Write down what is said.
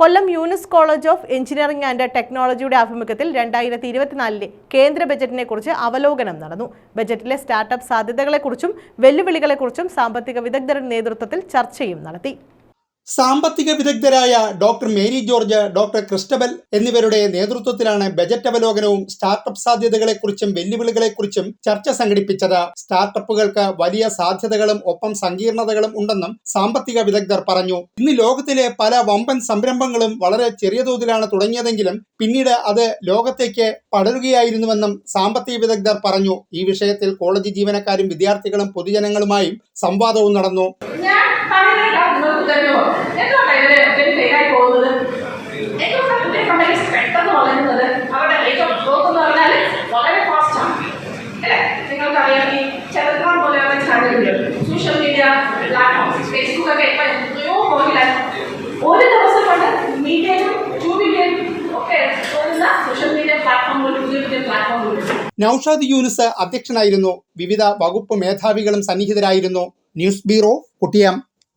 Kollam Younus college of engineering and ടെക്നോളജിയുടെ ആഭിമുഖ്യത്തിൽ രണ്ടായിരത്തി ഇരുപത്തിനാലിലെ കേന്ദ്ര ബജറ്റിനെ കുറിച്ച് അവലോകനം നടന്നു. ബജറ്റിലെ സ്റ്റാർട്ടപ്പ് സാധ്യതകളെക്കുറിച്ചും വെല്ലുവിളികളെക്കുറിച്ചും സാമ്പത്തിക വിദഗ്ധരുടെ നേതൃത്വത്തിൽ ചർച്ചയും നടത്തി. സാമ്പത്തിക വിദഗ്ധരായ ഡോക്ടർ മേരി ജോർജ് ഡോക്ടർ ക്രിസ്റ്റബൽ എന്നിവരുടെ നേതൃത്വത്തിലാണ് ബജറ്റ് അവലോകനവും സ്റ്റാർട്ടപ്പ് സാധ്യതകളെക്കുറിച്ചും വെല്ലുവിളികളെക്കുറിച്ചും ചർച്ച സംഘടിപ്പിച്ചത്. സ്റ്റാർട്ടപ്പുകൾക്ക് വലിയ സാധ്യതകളും ഒപ്പം സങ്കീർണതകളും ഉണ്ടെന്നും സാമ്പത്തിക വിദഗ്ധർ പറഞ്ഞു. ഇന്ന് ലോകത്തിലെ പല വമ്പൻ സംരംഭങ്ങളും വളരെ ചെറിയ തോതിലാണ് തുടങ്ങിയതെങ്കിലും പിന്നീട് അത് ലോകത്തേക്ക് പടരുകയായിരുന്നുവെന്നും സാമ്പത്തിക വിദഗ്ധർ പറഞ്ഞു. ഈ വിഷയത്തിൽ കോളേജ് ജീവനക്കാരും വിദ്യാർത്ഥികളും പൊതുജനങ്ങളുമായും സംവാദവും നടന്നു. നിങ്ങൾക്കറിയാം ഈ ചരിത്രം പോലെയുള്ള ചാനലുകൾ സോഷ്യൽ മീഡിയ പ്ലാറ്റ്ഫോംസ് ഫേസ്ബുക്ക് ഒക്കെ എത്രയോ പോയിലാണ് ഒരു ദിവസം കൊണ്ട് മീഡിയയിലും ടു ഒക്കെ പോകുന്ന സോഷ്യൽ മീഡിയ പ്ലാറ്റ്ഫോമുകൾ പുതിയ നൌഷാദ് യൂനുസ് അധ്യക്ഷനായിരുന്നു. വിവിധ വകുപ്പ് മേധാവികളും സന്നിഹിതരായിരുന്നു. News bureau കുട്ടിയം.